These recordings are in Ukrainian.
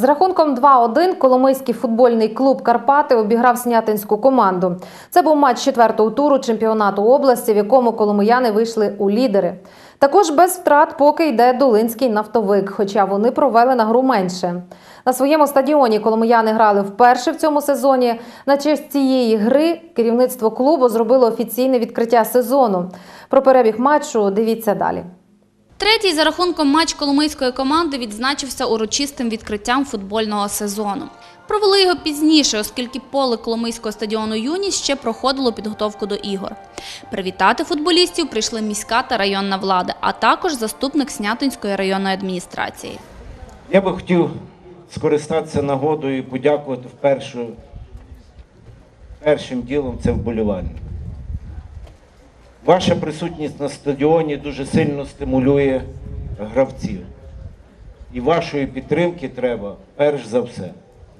З рахунком 2-1 Коломийський футбольний клуб Карпати обіграв снятинську команду. Це був матч четвертого туру чемпіонату області, в якому коломияни вийшли у лідери. Також без втрат поки йде Долинський нафтовик, хоча вони провели на гру менше. На своєму стадіоні коломияни грали вперше в цьому сезоні. На честь цієї гри керівництво клубу зробило офіційне відкриття сезону. Про перебіг матчу дивіться далі. Третій за рахунком матч коломийської команди відзначився урочистим відкриттям футбольного сезону. Провели його пізніше, оскільки поле Коломийського стадіону Юність ще проходило підготовку до ігор. Привітати футболістів прийшли міська та районна влада, а також заступник Снятинської районної адміністрації. Я би хотів скористатися нагодою і подякувати першим ділом це вболівальник. Ваша присутність на стадіоні дуже сильно стимулює гравців. І вашої підтримки треба перш за все.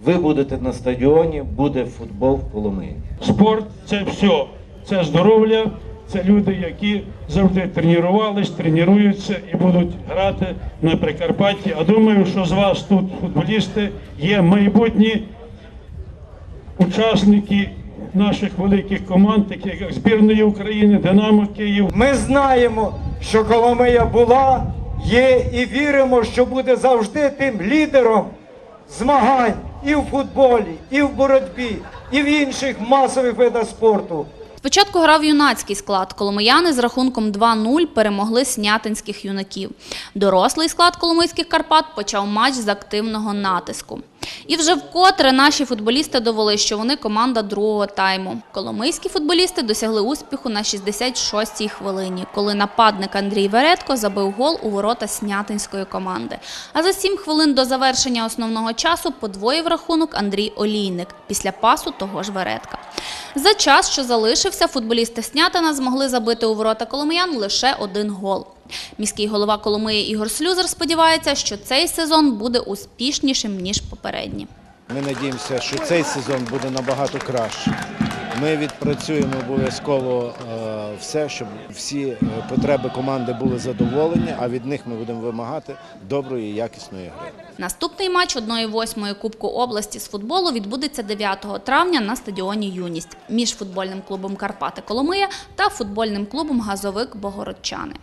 Ви будете на стадіоні, буде футбол в Коломиї. Спорт це все. Це здоров'я, це люди, які завжди тренувались, тренуються і будуть грати на Прикарпатті. А думаю, що з вас тут футболісти є майбутні учасники наших великих команд, таких як збірної України, Динамо Київ. Ми знаємо, що Коломия була, є і віримо, що буде завжди тим лідером змагань і в футболі, і в боротьбі, і в інших масових видах спорту. Спочатку грав юнацький склад. Коломияни з рахунком 2-0 перемогли снятинських юнаків. Дорослий склад Коломийських Карпат почав матч з активного натиску. І вже вкотре наші футболісти довели, що вони команда другого тайму. Коломийські футболісти досягли успіху на 66-й хвилині, коли нападник Андрій Веретко забив гол у ворота снятинської команди. А за 7 хвилин до завершення основного часу подвоїв рахунок Андрій Олійник після пасу того ж Веретка. За час, що залишився, футболісти Снятина змогли забити у ворота коломиян лише один гол. Міський голова Коломиї Ігор Слюзер сподівається, що цей сезон буде успішнішим, ніж попередні. Ми надіємося, що цей сезон буде набагато краще. Ми відпрацюємо обов'язково е, все, щоб всі е, потреби команди були задоволені, а від них ми будемо вимагати доброї і якісної гри. Наступний матч 1-8 Кубку області з футболу відбудеться 9 травня на стадіоні Юність між футбольним клубом Карпати Коломия та футбольним клубом Газовик Богородчани.